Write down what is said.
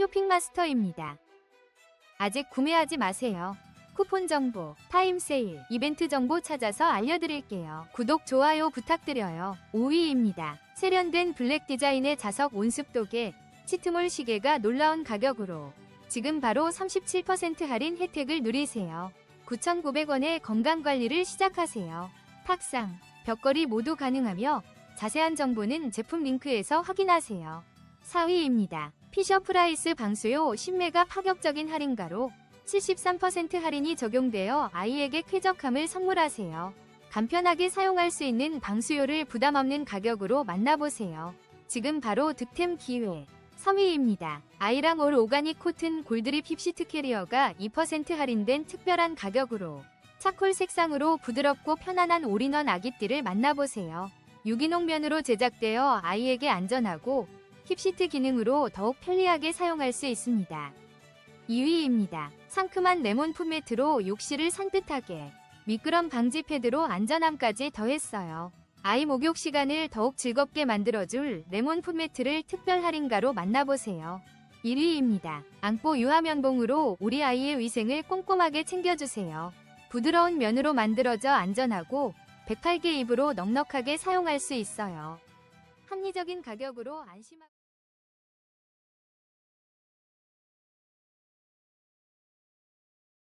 쇼핑마스터입니다. 아직 구매하지 마세요. 쿠폰 정보, 타임 세일, 이벤트 정보 찾아서 알려드릴게요. 구독, 좋아요 부탁드려요. 5위입니다. 세련된 블랙 디자인의 자석 온습도계, 치트몰 시계가 놀라운 가격으로 지금 바로 37% 할인 혜택을 누리세요. 9,900원에 건강관리를 시작하세요. 탁상, 벽걸이 모두 가능하며 자세한 정보는 제품 링크에서 확인하세요. 4위입니다. 피셔프라이스 방수요 10메가 파격적인 할인가로 73% 할인이 적용되어 아이에게 쾌적함을 선물하세요. 간편하게 사용할 수 있는 방수요를 부담 없는 가격으로 만나보세요. 지금 바로 득템 기회. 3위입니다. 아이랑 올 오가닉 코튼 골드립 힙시트 캐리어가 2% 할인된 특별한 가격으로 차콜 색상으로 부드럽고 편안한 올인원 아기띠를 만나보세요. 유기농 면으로 제작되어 아이에게 안전하고 힙시트 기능으로 더욱 편리하게 사용할 수 있습니다. 2위입니다. 상큼한 레몬 풋매트로 욕실을 산뜻하게 미끄럼 방지 패드로 안전함까지 더했어요. 아이 목욕 시간을 더욱 즐겁게 만들어줄 레몬 풋매트를 특별 할인가로 만나보세요. 1위입니다. 안고 유화 면봉으로 우리 아이의 위생을 꼼꼼하게 챙겨주세요. 부드러운 면으로 만들어져 안전하고 108개 입으로 넉넉하게 사용할 수 있어요. 합리적인 가격으로 안심하고